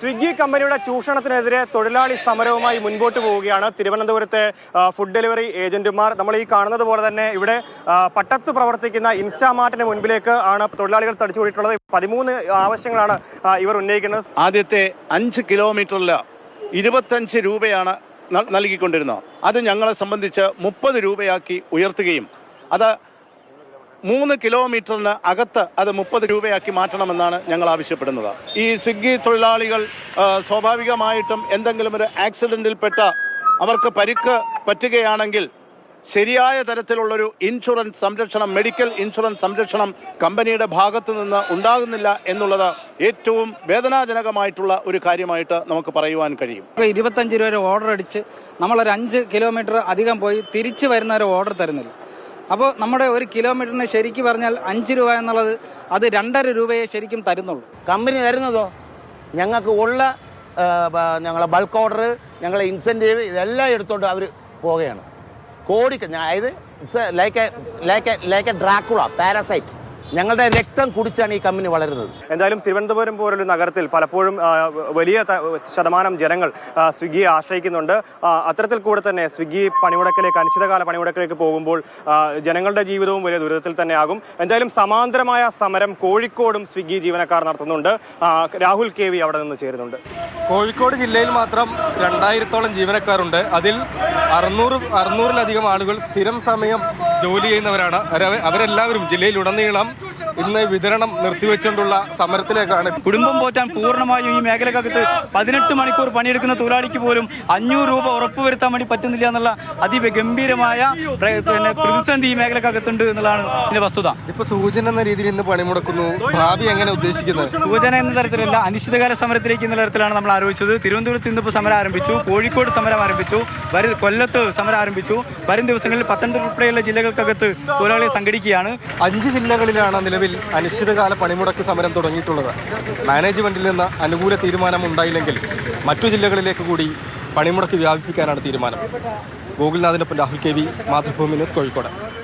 സ്വിഗ്ഗി കമ്പനിയുടെ ചൂഷണത്തിനെതിരെ തൊഴിലാളി സമരവുമായി മുൻപോട്ട് പോവുകയാണ്. തിരുവനന്തപുരത്തെ ഫുഡ് ഡെലിവറി ഏജന്റുമാർ നമ്മൾ ഈ കാണുന്നത് പോലെ തന്നെ ഇവിടെ പട്ടത്ത് പ്രവർത്തിക്കുന്ന ഇൻസ്റ്റാമാർട്ടിന് മുൻപിലേക്ക് ആണ് തൊഴിലാളികൾ തടിച്ചുകൂടിയിട്ടുള്ളത്. പതിമൂന്ന് ആവശ്യങ്ങളാണ് ഇവർ ഉന്നയിക്കുന്നത്. ആദ്യത്തെ അഞ്ച് കിലോമീറ്ററിൽ ഇരുപത്തഞ്ച് രൂപയാണ് നൽകിക്കൊണ്ടിരുന്നത്. അത് ഞങ്ങളെ സംബന്ധിച്ച് മുപ്പത് രൂപയാക്കി ഉയർത്തുകയും അത് മൂന്ന് കിലോമീറ്ററിന് അകത്ത് അത് മുപ്പത് രൂപയാക്കി മാറ്റണമെന്നാണ് ഞങ്ങൾ ആവശ്യപ്പെടുന്നത്. ഈ സ്വിഗ്ഗി തൊഴിലാളികൾ സ്വാഭാവികമായിട്ടും എന്തെങ്കിലും ഒരു ആക്സിഡന്റിൽപ്പെട്ട അവർക്ക് പരിക്ക് പറ്റുകയാണെങ്കിൽ ശരിയായ തരത്തിലുള്ളൊരു ഇൻഷുറൻസ് സംരക്ഷണം മെഡിക്കൽ ഇൻഷുറൻസ് സംരക്ഷണം കമ്പനിയുടെ ഭാഗത്തു നിന്ന് ഉണ്ടാകുന്നില്ല എന്നുള്ളത് ഏറ്റവും വേദനാജനകമായിട്ടുള്ള ഒരു കാര്യമായിട്ട് നമുക്ക് പറയുവാൻ കഴിയും. ഇരുപത്തഞ്ച് രൂപ ഓർഡർ അടിച്ച് നമ്മളൊരു അഞ്ച് കിലോമീറ്റർ അധികം പോയി തിരിച്ചു വരുന്ന ഒരു ഓർഡർ തരുന്നില്ല. അപ്പോൾ നമ്മുടെ ഒരു കിലോമീറ്ററിന് ശരിക്കും പറഞ്ഞാൽ അഞ്ച് രൂപ എന്നുള്ളത് അത് രണ്ടര രൂപയെ ശരിക്കും തരുന്നുള്ളൂ. കമ്പനി തരുന്നതോ? ഞങ്ങൾക്ക് ഉള്ള ഞങ്ങളെ ബൾക്ക് ഓർഡർ ഞങ്ങളെ ഇൻസെന്റീവ് ഇതെല്ലാം എടുത്തോണ്ട് അവർ പോവുകയാണ്. കോടിക്ക് അതായത് like like like a Dracula parasite ഞങ്ങളുടെ രക്തം കുടിച്ചാണ് ഈ കമ്പനി വളരുന്നത്. എന്തായാലും തിരുവനന്തപുരം പോലൊരു നഗരത്തിൽ പലപ്പോഴും വലിയ ശതമാനം ജനങ്ങൾ സ്വിഗ്ഗിയെ ആശ്രയിക്കുന്നുണ്ട്. അത്തരത്തിൽ കൂടെ തന്നെ സ്വിഗ്ഗി പണിമുടക്കിലേക്ക് അനിശ്ചിതകാല പണിമുടക്കിലേക്ക് പോകുമ്പോൾ ജനങ്ങളുടെ ജീവിതവും വലിയ ദുരിതത്തിൽ തന്നെ ആകും. എന്തായാലും സമാന്തരമായ സമരം കോഴിക്കോടും സ്വിഗ്ഗി ജീവനക്കാർ നടത്തുന്നുണ്ട്. രാഹുൽ കെ വി അവിടെ നിന്ന് ചേരുന്നുണ്ട്. കോഴിക്കോട് ജില്ലയിൽ മാത്രം രണ്ടായിരത്തോളം ജീവനക്കാരുണ്ട്. അതിൽ അറുന്നൂറ് അറുന്നൂറിലധികം ആളുകൾ സ്ഥിരം സമയം ജോലി ചെയ്യുന്നവരാണ്. അവര- അവരെല്ലാവരും ജില്ലയിലുടനീളം ഇന്ന് വിതരണം നിർത്തിവെച്ചുകൊണ്ടുള്ള സമരത്തിലേക്കാണ്. കുടുംബം പോറ്റാൻ പൂർണമായും ഈ മേഖലക്കകത്ത് പതിനെട്ട് മണിക്കൂർ പണിയെടുക്കുന്ന തൊഴിലാളിക്ക് പോലും അഞ്ഞൂറ് രൂപ ഉറപ്പുവരുത്താൻ വേണ്ടി പറ്റുന്നില്ല എന്നുള്ള അതിഗംഭീരമായ ഗംഭീരമായ പിന്നെ പ്രതിസന്ധി ഈ മേഖലക്കകത്തുണ്ട് എന്നുള്ളതാണ് ഇതിന്റെ വസ്തുത. ഇപ്പൊ സൂചന എന്ന രീതിയിൽ ഇന്ന് പണിമുടക്കുന്നു. ഭാവി എങ്ങനെ ഉദ്ദേശിക്കുന്നത്? സൂചന എന്ന തരത്തിലല്ല അനിശ്ചിതകാല സമരത്തിലേക്ക് എന്ന തരത്തിലാണ് നമ്മൾ ആരോപിച്ചത് തിരുവനന്തപുരത്ത് ഇന്നിപ്പോൾ സമരം ആരംഭിച്ചു കോഴിക്കോട് സമരം ആരംഭിച്ചു വരും കൊല്ലത്ത് സമരം ആരംഭിച്ചു. വരും ദിവസങ്ങളിൽ പത്തനംതിട്ട ഉൾപ്പെടെയുള്ള ജില്ലകൾക്കകത്ത് തൊഴിലാളികൾ സംഘടിക്കുകയാണ്. അഞ്ച് ജില്ലകളിലാണ് നിലവിൽ അനിശ്ചിതകാല പണിമുടക്ക് സമരം തുടങ്ങിയിട്ടുള്ളത്. മാനേജ്മെന്റിൽ നിന്ന് അനുകൂല തീരുമാനം ഉണ്ടായില്ലെങ്കിൽ മറ്റു ജില്ലകളിലേക്ക് കൂടി പണിമുടക്ക് വ്യാപിപ്പിക്കാനാണ് തീരുമാനം. ഗോകുൽനാഥിനൊപ്പം Rahul K V Mathrubhumi news Kozhikode.